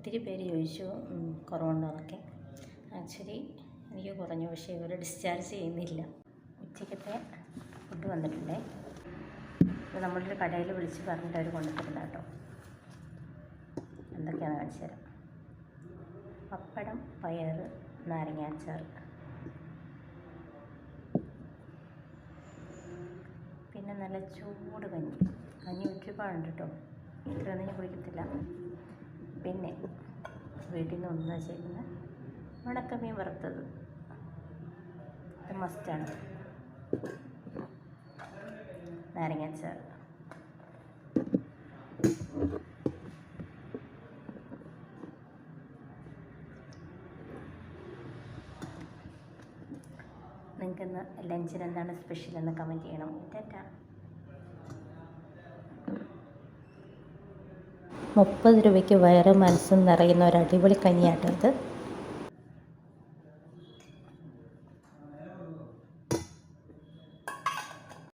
ഒത്തിരി പേര് ചോദിച്ചു കുറവുണ്ടോന്നൊക്കെ ആക്ച്വലി എനിക്ക് കുറഞ്ഞു പക്ഷേ ഇവർ ഡിസ്ചാർജ് ചെയ്യുന്നില്ല. ഉച്ചയ്ക്കത്തെ ഫുഡ് വന്നിട്ടുണ്ടേ. ഇത് നമ്മളൊരു കടയിൽ വിളിച്ച് പറഞ്ഞിട്ട് അവർ കൊണ്ടുതരില്ല കേട്ടോ എന്തൊക്കെയാണെന്ന് കാണിച്ചു തരാം. പപ്പടം പയർ നാരങ്ങാച്ചാർ പിന്നെ നല്ല ചൂട് കഞ്ഞി. കഞ്ഞി ഒരുപാടുണ്ട് കേട്ടോ ഇത്രയൊന്നും ഞാൻ കുടിക്കത്തില്ല. പിന്നെ വീട്ടിൽ നിന്ന് ഒന്ന് വെച്ചേക്കുന്ന ഉണക്കമീൻ വറുത്തത്. മസ്റ്റാണ് നാരങ്ങാച്ചാർ നിങ്ങൾക്കിന്ന് ലഞ്ചിന് എന്താണ് സ്പെഷ്യൽ എന്ന് കമന്റ് ചെയ്യണം. ടാറ്റാ. മുപ്പത് രൂപയ്ക്ക് വയറ് മനസ്സും നിറയുന്ന ഒരു അടിപൊളി കഞ്ഞിയാട്ടോ ഇത്